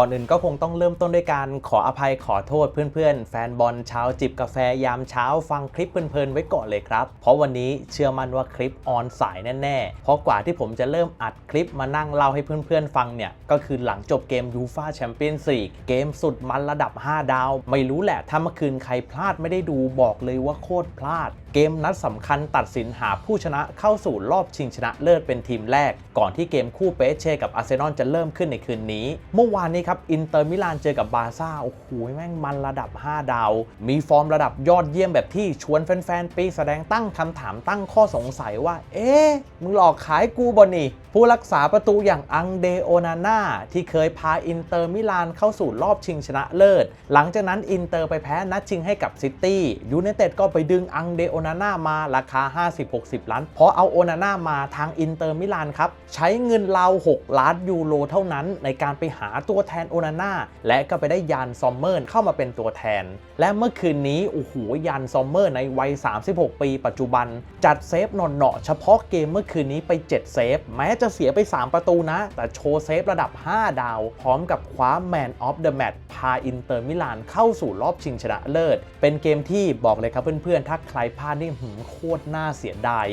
ก่อนอื่นก็คงต้องเริ่มต้นด้วยการขออภัยขอโทษเพื่อนๆ แฟนบอลชาวจิบกาแฟยามเช้าฟังคลิปเพลินๆไว้ก่อนเลยครับ เพราะวันนี้เชื่อมั่นว่าคลิปออนสายแน่ๆ เพราะกว่าที่ผมจะเริ่มอัดคลิปมานั่งเล่าให้เพื่อนๆฟังเนี่ย ก็คือหลังจบเกมยูฟาแชมเปี้ยนส์ลีกเกมสุดมันระดับ 5 ดาว ไม่รู้แหละถ้าเมื่อคืนใครพลาดไม่ได้ดูบอกเลยว่าโคตรพลาดเกมนัดสำคัญตัดสินหาผู้ชนะเข้าสู่รอบชิงชนะเลิศเป็นทีมแรก ก่อนที่เกมคู่เปเช่กับอาร์เซนอลจะเริ่มขึ้นในคืนนี้ เมื่อวานนี้ครับ อินเตอร์มิลานเจอกับบาร์ซ่า โอ้โห แม่งมันระดับ 5 ดาว มีฟอร์มระดับยอดเยี่ยมแบบที่ชวนแฟนๆปีแสดงตั้งคำถามตั้งข้อสงสัยว่า เอ๊ะ มึงหลอกขายกูบอนี่ ผู้รักษาประตูอย่างอังเดโอนาน่าที่เคยพาอินเตอร์มิลานเข้าสู่รอบชิงชนะเลิศ หลังจากนั้นอินเตอร์ไปแพ้นัดชิงให้กับซิตี้ยูไนเต็ดก็ไปดึงอังเดโออนาน่ามาราคา 50-60 ล้านพอเอาโอนาน่ามาทางอินเตอร์มิลานครับใช้เงินเรา 6 ล้านยูโรเท่านั้น ในการไปหาตัวแทนโอนาน่าและก็ไปได้ยานซอมเมอร์เข้ามาเป็นตัวแทน และเมื่อคืนนี้โอ้โหยานซอมเมอร์ในวัย 36 ปีปัจจุบัน จัดเซฟนอนเนาะเฉพาะเกมเมื่อคืนนี้ไป 7 เซฟ แม้จะเสียไป 3 ประตูนะ แต่โชว์เซฟระดับ 5 ดาว พร้อมกับคว้าแมนออฟเดอะแมตช์พาอินเตอร์มิลานเข้าสู่รอบชิงชนะเลิศ เป็นเกมที่บอกเลยครับเพื่อนๆ ถ้าใครพลาดนี่หืมโคตรน่าเสียดาย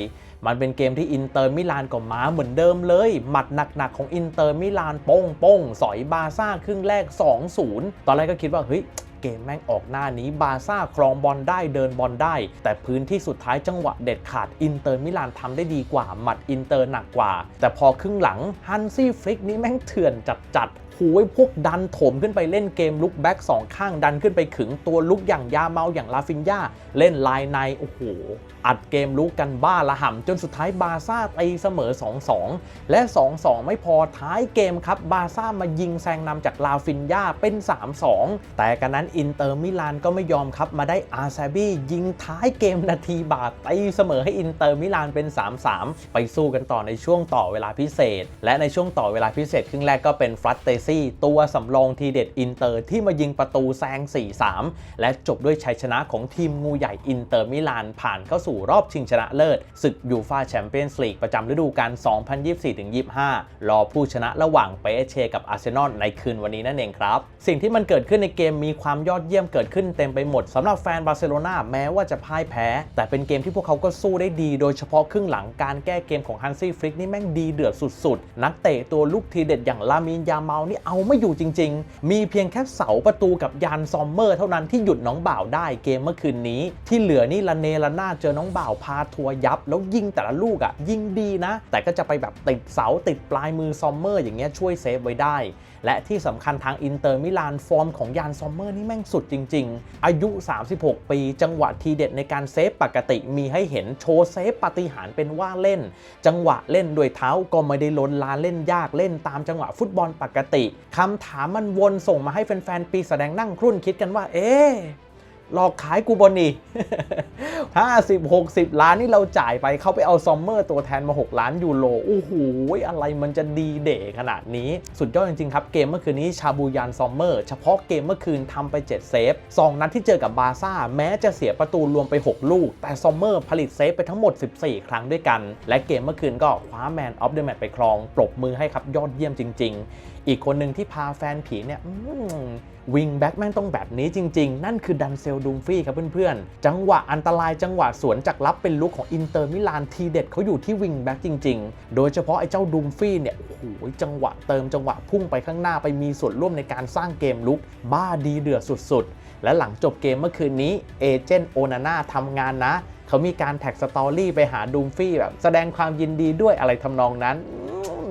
มันเป็นเกมที่อินเตอร์มิลานก็มาเหมือนเดิมเลย หมัดหนักๆของอินเตอร์มิลานโป้งโป้งสอยบาซ่าครึ่งแรก 2-0 ตอนแรกก็คิดว่าเฮ้ยเกมแม่งออกหน้านี้บาซ่าครองบอลได้เดินบอลได้ แต่พื้นที่สุดท้ายจังหวะเด็ดขาดอินเตอร์มิลานทำได้ดีกว่า หมัดอินเตอร์หนักกว่า แต่พอครึ่งหลังฮันซี่ฟลิกนี่แม่งเถื่อนจัดๆ หูยพวกดันถมขึ้นไปเล่นเกมลุกแบ็กสองข้างดันขึ้นไปขึงตัวลุกอย่างยาเมาอย่างลาฟินยาเล่นลายในโอ้โห อัดเกมลุกกันบ้าละห่ำจนสุดท้ายบาซ่าตีเสมอ 2-2 และ 2-2 ไม่พอท้ายเกมครับบาซ่ามายิงแซงนำจากลาฟินยาเป็น 3-2 แต่กันนั้นอินเตอร์มิลานก็ไม่ยอมครับ มาได้อาซาบี้ยิงท้ายเกมนาทีบาทตีเสมอให้อินเตอร์มิลานเป็น 3-3 ไปสู้กันต่อในช่วงต่อเวลาพิเศษ และในช่วงต่อเวลาพิเศษครึ่งแรกก็เป็นฟรัตเตซี่ตัวสำรองทีเด็ดอินเตอร์ที่มายิงประตูแซง 4-3 และจบด้วยชัยชนะของทีมงูใหญ่อินเตอร์มิลานผ่านเข้าสู่รอบชิงชนะเลิศ ศึกยูฟาแชมเปี้ยนส์ลีกประจำฤดูกาล 2024-25 รอผู้ชนะระหว่างเปเชกับอาร์เซนอลในคืนวันนี้นั่นเองครับ สิ่งที่มันเกิดขึ้นในเกมมีความยอดเยี่ยมเกิดขึ้นเต็มไปหมดสำหรับแฟนบาร์เซโลนาแม้ว่าจะพ่ายแพ้ แต่เป็นเกมที่พวกเขาก็สู้ได้ดีโดยเฉพาะครึ่งหลังการแก้เกมของฮันซี่ฟลิกนี่แม่งดีเดือดสุดๆ นักเตะตัวลูกทีเด็ดอย่างลามินยาเมานี่เอาไม่อยู่จริง ๆ มีเพียงแค่เสาประตูกับยานซอมเมอร์ เท่านั้นที่หยุดน้องบ่าวได้เกมเมื่อคืนนี้ ที่เหลือนี่ละเนละนาดเจอน้องบ่าวพาทัวร์ยับ แล้วยิงแต่ละลูกอะ่ะยิงดีนะ แต่ก็จะไปแบบติดเสาติดปลายมือซอมเมอร์อย่างเงี้ยช่วยเซฟไว้ได้ และที่สำคัญทางอินเตอร์มิลานฟอร์มของยานซอมเมอร์นี่แม่งสุดจริง ๆ อายุ 36 ปี จังหวะทีเด็ดในการเซฟปกติมีให้เห็นโชว์เซฟปฏิหารเป็นว่าเล่น จังหวะเล่นด้วยเท้าก็ไม่ได้ล้นลานเล่นยากเล่นตามจังหวะฟุตบอลปกติคำถามมันวนส่งมาให้แฟนๆปีแสดงนั่งครุ่นคิดกันว่า เอ๊หลอกขายกูบอนี่ 50 60 ล้านนี่เราจ่ายไปเขาไปเอาซอมเมอร์ตัวแทนมา 6 ล้านยูโรโอ้โหอะไรมันจะดีเดะขนาดนี้ สุดยอดจริง ๆ ครับ เกมเมื่อคืนนี้ชาบูยานซอมเมอร์เฉพาะเกมเมื่อคืนทำไป 7 เซฟ 2 นัดที่เจอกับบาร์ซ่า แม้จะเสียประตูรวมไป 6 ลูก แต่ซอมเมอร์ผลิตเซฟไปทั้งหมด 14 ครั้งด้วยกัน และเกมเมื่อคืนก็คว้าแมนออฟเดอะแมตช์ไปครองปรบมือให้ครับยอดเยี่ยมจริง ๆ อีกคนหนึ่งที่พาแฟนผีเนี่ยวิงแบ็กแม่งต้องแบบนี้จริง ๆ นั่นคือดันเซลดูมฟี่ครับเพื่อนๆ จังหวะอันตรายจังหวะสวนจากรับเป็นลุกของอินเตอร์มิลานทีเด็ดเขาอยู่ที่วิงแบ็กจริง ๆ โดยเฉพาะไอ้เจ้าดูมฟี่เนี่ยโอ้โหจังหวะเติมจังหวะพุ่งไปข้างหน้าไปมีส่วนร่วมในการสร้างเกมลุก บ้าดีเดือดสุดๆ และหลังจบเกมเมื่อคืนนี้เอเจนต์โอนาน่าทำงานนะเขามีการแท็กสตอรี่ไปหาดูมฟี่แบบแสดงความยินดีด้วยอะไรทำนองนั้น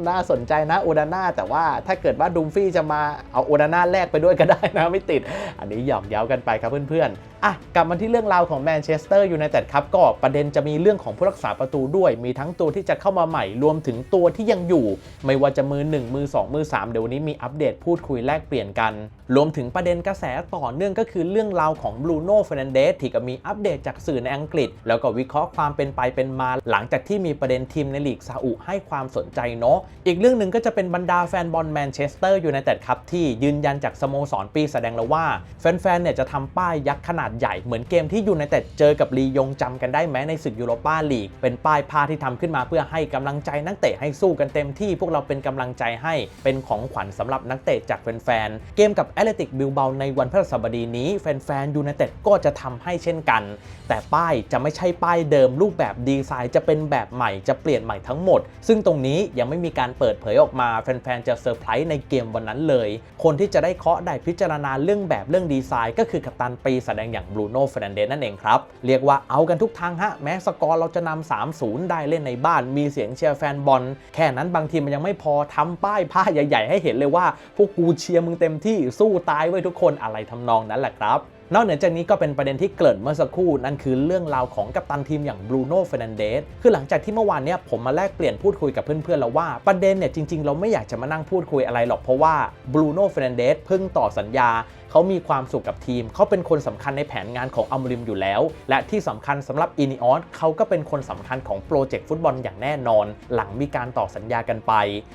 น่าสนใจนะโอดาน่าแต่ว่าถ้าเกิดว่าดูมฟี่จะมาเอาโอดาน่าแลกไปด้วยก็ได้นะไม่ติด อันนี้หยอกเย้ากันไปครับเพื่อนๆอะกลับมาที่เรื่องราวของแมนเชสเตอร์ยูไนเต็ดครับก็ประเด็นจะมีเรื่องของผู้รักษาประตูด้วย มีทั้งตัวที่จะเข้ามาใหม่รวมถึงตัวที่ยังอยู่ ไม่ว่าจะมือ 1 มือ 2 มือ 3 เดี๋ยววันนี้มีอัปเดตพูดคุยแลกเปลี่ยนกัน รวมถึงประเด็นกระแสต่อเนื่องก็คือเรื่องราวของบรูโน่เฟรนเดสที่ก็มีอัปเดตจากสื่อในอังกฤษ แล้วก็วิเคราะห์ความเป็นไปเป็นมา หลังจากที่มีประเด็นทีมในลีกซาอุให้ความสนใจเนาะอีกเรื่องหนึ่งก็จะเป็นบรรดาแฟนบอลแมนเชสเตอร์ยูไนเต็ดครับที่ยืนยันจากสโมสรปีแสดงแล้วว่า แฟนๆเนี่ยจะทำป้ายยักษ์ขนาดใหญ่เหมือนเกมที่ยูไนเต็ดเจอกับลียงจำกันได้ไหมในศึกยูโรปาลีกเป็นป้ายผ้าที่ทำขึ้นมาเพื่อให้กำลังใจนักเตะให้สู้กันเต็มที่พวกเราเป็นกำลังใจให้เป็นของขวัญสำหรับนักเตะจากแฟนๆเกมกับแอตเลติกบิลเบาในวันพฤหัสบดีนี้แฟนๆยูไนเต็ดก็จะทำให้เช่นกัน แต่ป้ายจะไม่ใช่ป้ายเดิมรูปแบบดีไซน์จะเป็นแบบใหม่จะเปลี่ยนใหม่ทั้งหมด ซึ่งตรงนี้ยังไม่มีการการเปิดเผยออกมาแฟนๆ จะเซอร์ไพรส์ในเกมวันนั้นเลย คนที่จะได้เคาะได้พิจารณาเรื่องแบบเรื่องดีไซน์ ก็คือกัปตันปีแสดงอย่างบรูโน่เฟรนเดสนั่นเองครับ เรียกว่าเอากันทุกทางฮะ แม้สกอร์เราจะนำ3-0 ได้เล่นในบ้าน มีเสียงเชียร์แฟนบอล แค่นั้นบางทีมันยังไม่พอทำป้ายผ้าใหญ่ ๆ ให้เห็นเลยว่าพวกกูเชียร์มึงเต็มที่สู้ตายไว้ทุกคนอะไรทำนองนั้นแหละครับ นอกเหนือจากนี้ก็เป็นประเด็นที่เกิดเมื่อสักครู่ นั่นคือเรื่องราวของกัปตันทีมอย่างบรูโน่เฟรนันเดสคือหลังจากที่เมื่อวานเนี้ยผมมาแลกเปลี่ยนพูดคุยกับเพื่อนๆแล้วว่าประเด็นเนี่ยจริงๆ เราไม่อยากจะมานั่งพูดคุยอะไรหรอกเพราะว่าบรูโน่เฟรนันเดสเพิ่งต่อสัญญา เขามีความสุขกับทีม เขาเป็นคนสำคัญในแผนงานของอัมริมอยู่แล้ว และที่สำคัญสำหรับอินิออสเขาก็เป็นคนสำคัญของโปรเจกต์ฟุตบอลอย่างแน่นอน หลังมีการต่อสัญญากันไป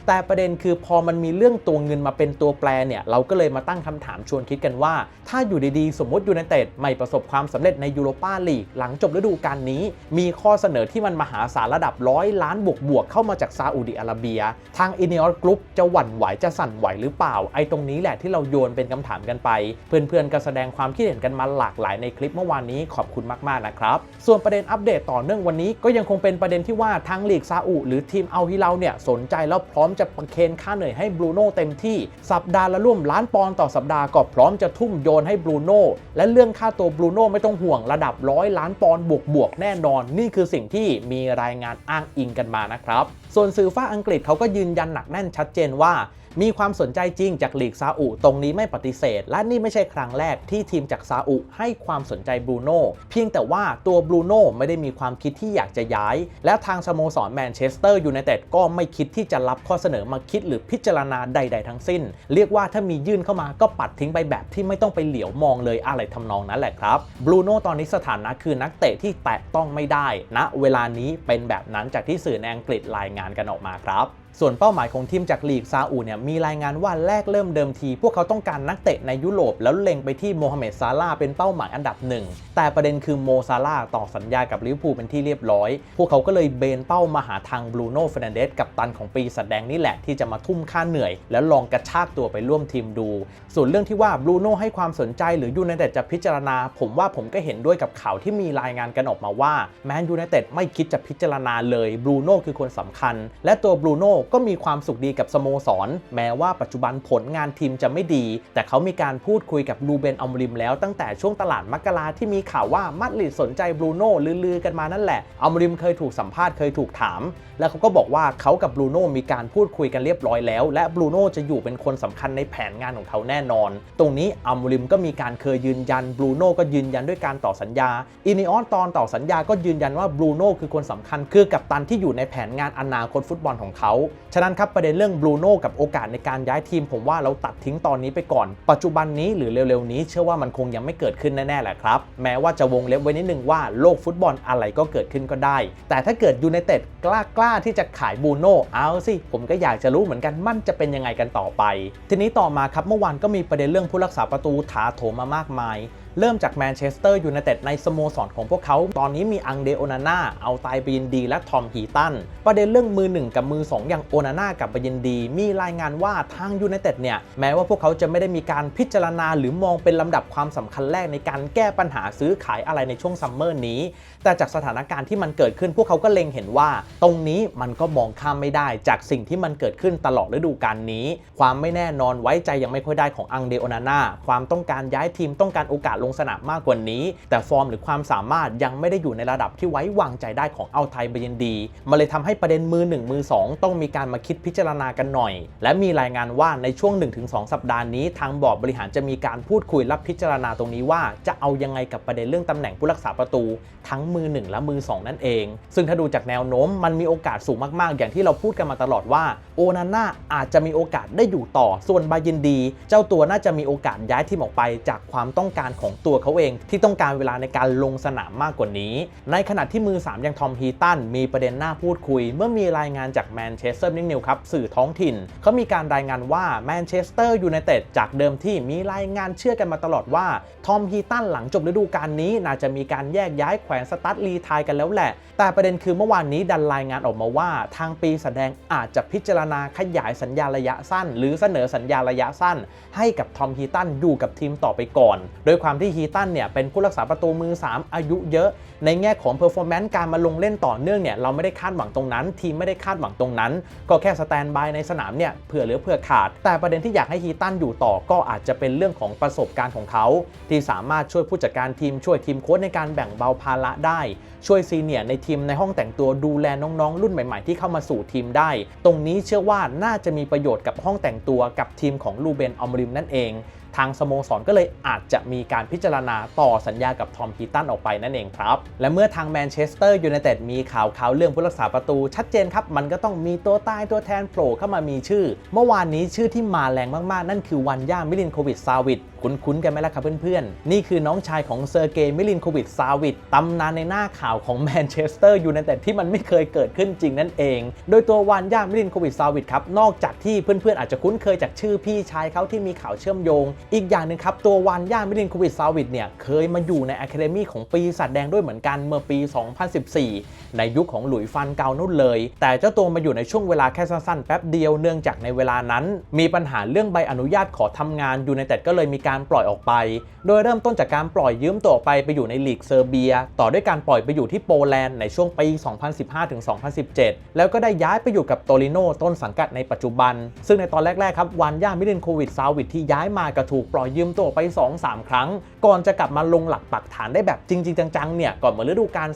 แต่ประเด็นคือพอมันมีเรื่องตัวเงินมาเป็นตัวแปรเนี่ยเราก็เลยมาตั้งคำถามชวนคิดกันว่า ถ้าอยู่ดีๆ สมมติยูไนเต็ดไม่ประสบความสำเร็จในยูโรปาลีกหลังจบฤดูกาลนี้ มีข้อเสนอที่มันมหาศาลระดับร้อยล้านบวกๆเข้ามาจากซาอุดิอาระเบีย ทางอินิออสกรุ๊ปจะหวั่นไหวจะสั่นไหวหรือเปล่าไอ้ตรงนี้แหละที่เราโยนเป็นคำถามกันไปเพื่อนๆก็แสดงความคิดเห็นกันมาหลากหลายในคลิปเมื่อวานนี้ขอบคุณมากๆนะครับ ส่วนประเด็นอัปเดตต่อเนื่องวันนี้ก็ยังคงเป็นประเด็นที่ว่าทางลีกซาอุหรือทีมเอาฮิเลาเนี่ยสนใจแล้วพร้อมจะประเคนค่าเหนื่อยให้บรูโน่เต็มที่สัปดาห์ละร่วมล้านปอนด์ต่อสัปดาห์ก็พร้อมจะทุ่มโยนให้บรูโน่และเรื่องค่าตัวบรูโน่ไม่ต้องห่วงระดับร้อยล้านปอนด์บวกๆแน่นอน นี่คือสิ่งที่มีรายงานอ้างอิงกันมานะครับ ส่วนสื่อฟ้าอังกฤษเขาก็ยืนยันหนักแน่นชัดเจนว่า มีความสนใจจริงจากลีกซาอุตรงนี้ไม่ปฏิเสธ และนี่ไม่ใช่ครั้งแรกที่ทีมจากซาอุให้ความสนใจบรูโน่เพียงแต่ว่าตัวบรูโน่ไม่ได้มีความคิดที่อยากจะย้าย และทางสโมสรแมนเชสเตอร์ยูไนเต็ดก็ไม่คิดที่จะรับข้อเสนอมาคิดหรือพิจารณาใด ๆ ทั้งสิ้น เรียกว่าถ้ามียื่นเข้ามาก็ปัดทิ้งไปแบบที่ไม่ต้องไปเหลียวมองเลยอะไรทำนองนั้นแหละครับบรูโน่ตอนนี้สถานะคือนักเตะที่แตะต้องไม่ได้ณนะเวลานี้เป็นแบบนั้นจากที่สื่อในอังกฤษรายงานงานกันออกมาครับ ส่วนเป้าหมายของทีมจากลีกซาอุเนี่ยมีรายงานว่าแรกเริ่มเดิมที พวกเขาต้องการนักเตะในยุโรป แล้วเล็งไปที่โมฮัมเหม็ดซาลาเป็นเป้าหมายอันดับหนึ่งแต่ประเด็นคือโมซาลาต่อสัญญากับลิเวอร์พูลเป็นที่เรียบร้อย พวกเขาก็เลยเบนเป้ามาหาทางบรูโน่เฟรนเดสกับตันของปีแสดงนี่แหละที่จะมาทุ่มค่าเหนื่อย แล้วลองกระชากตัวไปร่วมทีมดู ส่วนเรื่องที่ว่าบรูโน่ให้ความสนใจหรือยูไนเต็ดจะพิจารณา ผมว่าผมก็เห็นด้วยกับข่าวที่มีรายงานกันออกมาว่าแมนยูไนเต็ดไม่คิดจะพิจารณาเลยบรูโน่คือคนสำคัญ และตัวบรูโน่ก็มีความสุขดีกับสโมสร แม้ว่าปัจจุบันผลงานทีมจะไม่ดี แต่เขามีการพูดคุยกับลูเบนอัมริมแล้วตั้งแต่ช่วงตลาดมักกะลาที่มีข่าวว่ามัดริดสนใจบรูโน่ลือๆกันมานั่นแหละอัมริมเคยถูกสัมภาษณ์เคยถูกถาม แล้วเขาก็บอกว่าเขากับบรูโน่มีการพูดคุยกันเรียบร้อยแล้ว และบรูโน่จะอยู่เป็นคนสำคัญในแผนงานของเขาแน่นอน ตรงนี้อัมริมก็มีการเคยยืนยันบรูโน่ก็ยืนยันด้วยการต่อสัญญาอินิออนตอนต่อสัญญาก็ยืนยันว่าบรูโน่คือคนสำคัญคือกัปตันที่อยู่ในแผนงานอนาคตฟุตบอลของเขาฉะนั้นครับประเด็นเรื่องบรูโน่กับโอกาสในการย้ายทีม ผมว่าเราตัดทิ้งตอนนี้ไปก่อน ปัจจุบันนี้หรือเร็วๆนี้เชื่อว่ามันคงยังไม่เกิดขึ้นแน่ๆแหละครับแม้ว่าจะวงเล็บไว้นิดนึงว่าโลกฟุตบอลอะไรก็เกิดขึ้นก็ได้ แต่ถ้าเกิดยูไนเต็ดกล้ากล้าที่จะขายบรูโน่เอาสิผมก็อยากจะรู้เหมือนกันมันจะเป็นยังไงกันต่อไป ทีนี้ต่อมาครับเมื่อวานก็มีประเด็นเรื่องผู้รักษาประตูถาโถมมามากมายเริ่มจากแมนเชสเตอร์ยูไนเต็ดในสโมสรของพวกเขา ตอนนี้มีอังเดโอนาน่าเอาไตไปยินดีและทอมฮีตัน ประเด็นเรื่องมือ 1 กับมือ 2 อย่างโอนาน่ากับไปยินดี มีรายงานว่าทางยูไนเต็ดเนี่ย แม้ว่าพวกเขาจะไม่ได้มีการพิจารณาหรือมองเป็นลำดับความสำคัญแรกในการแก้ปัญหาซื้อขายอะไรในช่วงซัมเมอร์นี้ แต่จากสถานการณ์ที่มันเกิดขึ้นพวกเขาก็เล็งเห็นว่า ตรงนี้มันก็มองข้ามไม่ได้ จากสิ่งที่มันเกิดขึ้นตลอดฤดูกาลนี้ ความไม่แน่นอนไว้ใจยังไม่ค่อยได้ของอังเดโอนาน่าความต้องการย้ายทีมต้องการโอกาสลงสนามมากกว่านี้ แต่ฟอร์มหรือความสามารถยังไม่ได้อยู่ในระดับที่ไว้วางใจได้ของเอาไทยเบยนดีมันเลยทำให้ประเด็นมือ 1 มือ 2 ต้องมีการมาคิดพิจารณากันหน่อย และมีรายงานว่าในช่วง 1-2 สัปดาห์นี้ ทางบอร์ดบริหารจะมีการพูดคุยรับพิจารณาตรงนี้ว่าจะเอายังไงกับประเด็นเรื่องตำแหน่งผู้รักษาประตู ทั้งมือ 1 และมือ 2 นั่นเอง ซึ่งถ้าดูจากแนวโน้มมันมีโอกาสสูงมากๆ อย่างที่เราพูดกันมาตลอดว่าโอนาน่าอาจจะมีโอกาสได้อยู่ต่อส่วนบายินดี เจ้าตัวน่าจะมีโอกาสย้ายทีมออกไปจากความต้องการของของตัวเขาเอง ที่ต้องการเวลาในการลงสนามมากกว่านี้ ในขณะที่มือ 3 อย่างทอมฮีตันมีประเด็นหน้าพูดคุย เมื่อมีรายงานจากแมนเชสเตอร์นินิวครับสื่อท้องถิ่น เขามีการรายงานว่าแมนเชสเตอร์ยูไนเต็ดจากเดิมที่มีรายงานเชื่อกันมาตลอดว่าทอมฮีตันหลังจบฤดูกาลนี้น่าจะมีการแยกย้ายแขวนสตั๊ดรีทายกันแล้วแหละ แต่ประเด็นคือเมื่อวานนี้ดันรายงานออกมาว่าทางปีแสดงอาจจะพิจารณาขยายสัญญาระยะสั้น หรือเสนอสัญญาระยะสั้น ให้กับทอมฮีตันอยู่กับทีมต่อไปก่อน โดยความที่ฮีตันเนี่ยเป็นผู้รักษาประตูมือ 3 อายุเยอะ ในแง่ของเพอร์ฟอร์แมนซ์การมาลงเล่นต่อเนื่องเนี่ยเราไม่ได้คาดหวังตรงนั้น ทีมไม่ได้คาดหวังตรงนั้น ก็แค่สแตนบายในสนามเนี่ยเผื่อเหลือเผื่อขาด แต่ประเด็นที่อยากให้ฮีตันอยู่ต่อก็อาจจะเป็นเรื่องของประสบการณ์ของเขา ที่สามารถช่วยผู้จัดการทีมช่วยทีมโค้ชในการแบ่งเบาภาระได้ ช่วยซีเนียร์ในทีมในห้องแต่งตัวดูแลน้องๆ รุ่นใหม่ ๆ ที่เข้ามาสู่ทีมได้ ตรงนี้เชื่อว่าน่าจะมีประโยชน์กับห้องแต่งตัวกับทีมของลูเบนอมริมนั่นเอง ทางสโมสรก็เลยอาจจะมีการพิจารณาต่อสัญญากับทอมฮีตันออกไปนั่นเองครับ และเมื่อทางแมนเชสเตอร์ยูไนเต็ดมีข่าวข่าวเรื่องผู้รักษาประตูชัดเจนครับ มันก็ต้องมีตัวตายตัวแทนโผล่เข้ามามีชื่อ เมื่อวานนี้ชื่อที่มาแรงมากๆ นั่นคือวันย่ามิลินโควิดซาวิดคุ้นๆกันไหมล่ะครับเพื่อนๆ นี่คือน้องชายของเซอร์เกย์มิลินโควิดซาวิดตำนานในหน้าข่าวของแมนเชสเตอร์ยูไนเต็ดที่มันไม่เคยเกิดขึ้นจริงนั่นเอง โดยตัววันย่ามิลินโควิดซาวิดครับ นอกจากที่เพื่อนๆ อาจจะคุ้นเคยจากชื่อพี่ชายเขาที่มีข่าวเชื่อมโยง อีกอย่างหนึ่งครับ ตัววันย่ามิลินโควิดซาวิดเนี่ยเคยมาอยู่ในอะคาเดมี่ของปีศาจแดงด้วยเหมือนกันเมื่อปี 2014 ในยุคของหลุยฟันเกานู่นเลย แต่เจ้าตัวมาอยู่ในช่วงเวลาแค่สั้นๆแป๊บเดียวเนื่องจากในเวลานั้น มีปัญหาเรื่องใบอนุญาตขอทำงานยูไนเต็ดก็เลยมีการการปล่อยออกไป โดยเริ่มต้นจากการปล่อยยืมตัวออกไปไปอยู่ในลีกเซอร์เบีย ต่อด้วยการปล่อยไปอยู่ที่โปแลนด์ในช่วงปี 2015-2017 แล้วก็ได้ย้ายไปอยู่กับโตลิโนต้นสังกัดในปัจจุบัน ซึ่งในตอนแรก ๆ ครับวันย่ามิลินโควิดซาวิดที่ย้ายมาก็ถูกปล่อยยืมตัวไป 2-3 ครั้ง ก่อนจะกลับมาลงหลักปักฐานได้แบบจริง ๆ จัง ๆ เนี่ย ก่อนมื่อฤดูกาล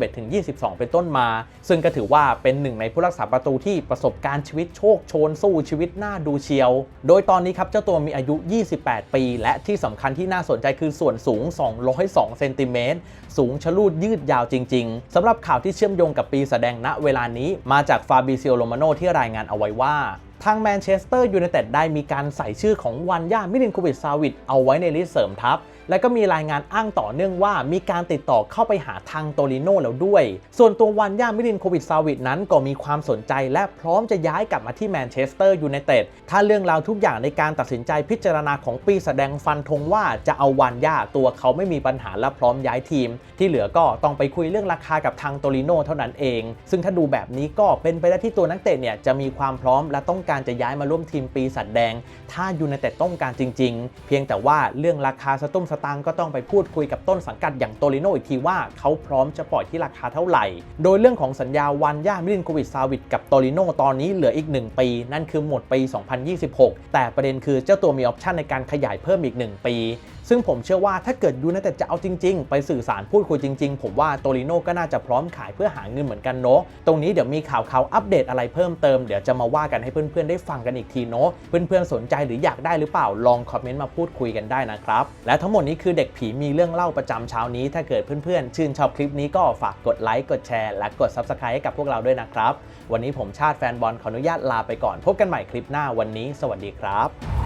2021-22 เป็นต้นมา ซึ่งก็ถือว่าเป็นหนึ่งในผู้รักษาประตูที่ประสบการณ์ชีวิตโชคโชนสู้ชีวิตหน้าดูเชียว โดยตอนนี้ครับเจ้าตัวมีอายุ 28ปี และที่สำคัญที่น่าสนใจคือส่วนสูง 202 เซนติเมตร สูงชะลูดยืดยาวจริง ๆ สำหรับข่าวที่เชื่อมโยงกับปีแสดงณเวลานี้มาจากฟาบิซิโอโรมาโนที่รายงานเอาไว้ว่าทางแมนเชสเตอร์ยูไนเต็ดได้มีการใส่ชื่อของวันย่ามิลินโควิดซาวิดเอาไว้ในลิสต์เสริมทัพ และก็มีรายงานอ้างต่อเนื่องว่ามีการติดต่อเข้าไปหาทางโตลิโนแล้วด้วย ส่วนตัววันย่ามิลินโควิดซาวิดนั้นก็มีความสนใจและพร้อมจะย้ายกลับมาที่แมนเชสเตอร์ยูไนเต็ดถ้าเรื่องราวทุกอย่างในการตัดสินใจพิจารณาของปีแสดงฟันธงว่าจะเอาวันย่าตัวเขาไม่มีปัญหาและพร้อมย้ายทีม ที่เหลือก็ต้องไปคุยเรื่องราคากับทางโตลิโนเท่านั้นเอง ซึ่งถ้าดูแบบนี้ก็เป็นไปได้ที่ตัวนักเตะเนี่ยจะมีความพร้อมและต้องการจะย้ายมาร่วมทีมปีสัตว์แดง ถ้ายูไนเต็ดต้องการจริง ๆ เพียงแต่ว่าเรื่องราคาสตุ้มสตางค์ก็ต้องไปพูดคุยกับต้นสังกัดอย่างโตลิโนอีกทีว่าเขาพร้อมจะปล่อยที่ราคาเท่าไหร่ โดยเรื่องของสัญญาวันย่ามิลินโควิดซาวิดกับโตลิโนตอนนี้เหลืออีก 1 ปี นั่นคือหมดปี 2026 แต่ประเด็นคือเจ้าตัวมีออปชันในการขยายเพิ่มอีก 1 ปีซึ่งผมเชื่อว่าถ้าเกิดยูไนเต็ดจะเอาจริง ๆ ไปสื่อสารพูดคุยจริง ๆ ผมว่าโตลิโน่ก็น่าจะพร้อมขายเพื่อหาเงินเหมือนกันเนาะตรงนี้เดี๋ยวมีข่าวข่าวอัปเดตอะไรเพิ่มเติมเดี๋ยวจะมาว่ากันให้เพื่อนๆได้ฟังกันอีกทีเนาะเพื่อนๆสนใจหรืออยากได้หรือเปล่าลองคอมเมนต์มาพูดคุยกันได้นะครับและทั้งหมดนี้คือเด็กผีมีเรื่องเล่าประจำเช้านี้ ถ้าเกิดเพื่อนๆชื่นชอบคลิปนี้ก็ฝากกดไลค์กดแชร์และกด Subscribe ให้กับพวกเราด้วยนะครับวันนี้ผมชาติแฟนบอลขออนุญาตลาไปก่อนพบกันใหม่คลิปหน้าวันนี้ สวัสดีครับ